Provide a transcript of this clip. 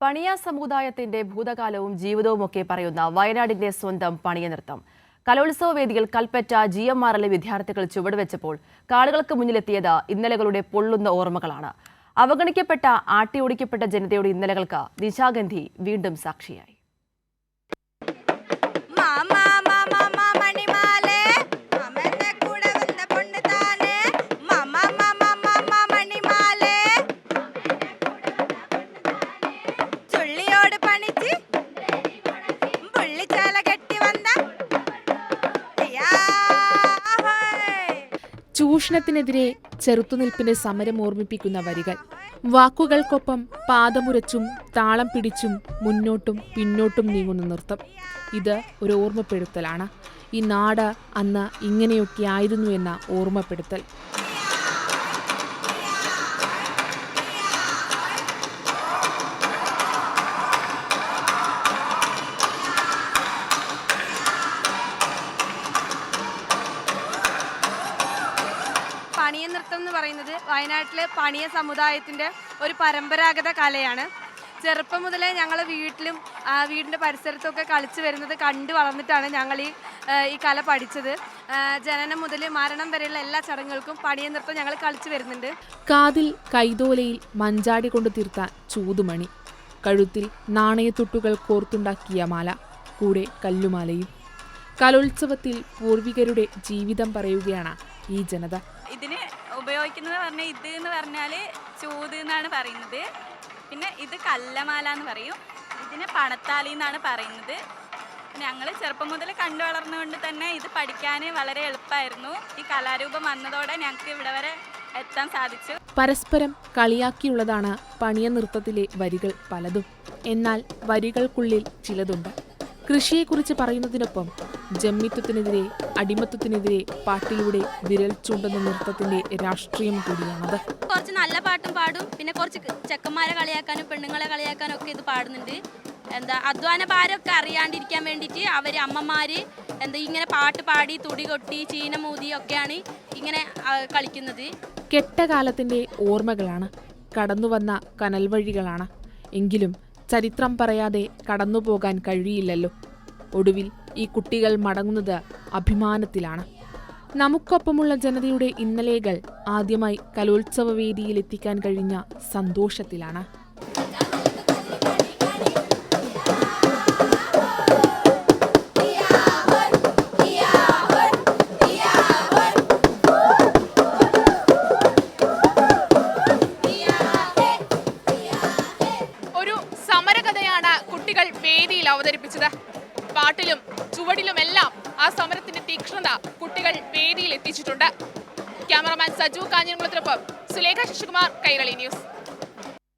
പണിയ സമുദായത്തിന്റെ ഭൂതകാലവും ജീവിതവും ഒക്കെ പറയുന്ന വയനാടിന്റെ സ്വന്തം പണിയ നൃത്തം. കലോത്സവ വേദിയിൽ കൽപ്പറ്റ ജി എം ആർ എല്ലെ വിദ്യാർത്ഥികൾ ചുവടുവെച്ചപ്പോൾ കാളുകൾക്ക് മുന്നിലെത്തിയത് ഇന്നലകളുടെ പൊള്ളുന്ന ഓർമ്മകളാണ്. അവഗണിക്കപ്പെട്ട ആട്ടിയോടിക്കപ്പെട്ട ജനതയുടെ ഇന്നലകൾക്ക് നിശാഗന്ധി വീണ്ടും സാക്ഷിയായി. ചൂഷണത്തിനെതിരെ ചെറുത്തുനിൽപ്പിന്റെ സമരം ഓർമ്മിപ്പിക്കുന്ന വരികൾ. വാക്കുകൾക്കൊപ്പം പാദമുരച്ചും താളം പിടിച്ചും മുന്നോട്ടും പിന്നോട്ടും നീങ്ങുന്ന നൃത്തം. ഇത് ഒരു ഓർമ്മപ്പെടുത്തലാണ്. ഈ നാട് അന്ന് ഇങ്ങനെയൊക്കെ ആയിരുന്നു എന്ന ഓർമ്മപ്പെടുത്തൽ. പണിയ നൃത്തം എന്ന് പറയുന്നത് വയനാട്ടിലെ പണിയ സമുദായത്തിന്റെ ഒരു പരമ്പരാഗത കലയാണ്. ചെറുപ്പം മുതലേ ഞങ്ങൾ വീട്ടിലും വീടിന്റെ പരിസരത്തൊക്കെ കളിച്ചു വരുന്നത് കണ്ടു വളർന്നിട്ടാണ് ഞങ്ങൾ ഈ ഈ കല പഠിച്ചത്. ജനനം മുതൽ മരണം വരെയുള്ള എല്ലാ ചടങ്ങുകൾക്കും പണിയ നൃത്തം ഞങ്ങൾ കളിച്ചു വരുന്നുണ്ട്. കാതിൽ കൈതോലയിൽ മഞ്ചാടി കൊണ്ട് തീർത്ത ചൂതുമണി കഴുത്തിൽ നാണയത്തുട്ടുകൾ കോർത്തുണ്ടാക്കിയ മാല കൂടെ കല്ലുമാലയും. കലോത്സവത്തിൽ പൂർവികരുടെ ജീവിതം പറയുകയാണ് ഈ ജനത. ഇതിന് ഉപയോഗിക്കുന്നത് പറഞ്ഞാൽ ഇത് എന്ന് പറഞ്ഞാൽ ചൂത് എന്നാണ് പറയുന്നത്. പിന്നെ ഇത് കല്ലമാല എന്ന് പറയും. ഇതിന് പണത്താലി എന്നാണ് പറയുന്നത്. ഞങ്ങൾ ചെറുപ്പം മുതൽ കണ്ടു വളർന്നുകൊണ്ട് തന്നെ ഇത് പഠിക്കാൻ വളരെ എളുപ്പമായിരുന്നു ഈ കലാരൂപം വന്നതോടെ ഞങ്ങൾക്ക് ഇവിടെ വരെ എത്താൻ സാധിച്ചു. പരസ്പരം കളിയാക്കിയുള്ളതാണ് പണിയ നൃത്തത്തിലെ വരികൾ പലതും. എന്നാൽ വരികൾക്കുള്ളിൽ ചിലതുണ്ട്. കൃഷിയെക്കുറിച്ച് പറയുന്നതിനൊപ്പം ജമ്മിത്വത്തിനെതിരെ അടിമത്വത്തിനെതിരെ പാട്ടിലൂടെ വിരൽ ചൂണ്ടുന്ന നൃത്തത്തിന്റെ രാഷ്ട്രീയം കൂടിയാണത്. കുറച്ച് നല്ല പാട്ടും പാടും. പിന്നെ കുറച്ച് ചെക്കന്മാരെ കളിയാക്കാനും പെണ്ണുങ്ങളെ കളിയാക്കാനും ഒക്കെ ഇത് പാടുന്നുണ്ട്. എന്താ അധ്വാന ഭാരമൊക്കെ അറിയാണ്ടിരിക്കാൻ വേണ്ടിയിട്ട് അവർ അമ്മമാര് എന്താ ഇങ്ങനെ പാട്ട് പാടി തുടി കൊട്ടി ചീന മൂതി ഒക്കെയാണ് ഇങ്ങനെ കളിക്കുന്നത്. കെട്ടകാലത്തിന്റെ ഓർമ്മകളാണ്. കടന്നു കടന്നുവന്ന കനൽവഴികളാണ്. എങ്കിലും ചരിത്രം പറയാതെ കടന്നുപോകാൻ കഴിയില്ലല്ലോ. ഒടുവിൽ ഈ കുട്ടികൾ മടങ്ങുന്നത് അഭിമാനത്തിലാണ്. നമുക്കൊപ്പമുള്ള ജനതയുടെ ഇന്നലെകൾ ആദ്യമായി കലോത്സവ വേദിയിൽ എത്തിക്കാൻ കഴിഞ്ഞ സന്തോഷത്തിലാണ്. കുട്ടികൾ വേദിയിൽ അവതരിപ്പിച്ചത്. പാട്ടിലും ചുവടിലുമെല്ലാം ആ സമരത്തിന്റെ തീക്ഷ്ണത കുട്ടികൾ വേദിയിൽ എത്തിച്ചിട്ടുണ്ട്. ക്യാമറമാൻ സജു കാഞ്ഞിരംകുളത്തിനൊപ്പം സുലേഖ ശശികുമാർ കൈരളി ന്യൂസ്.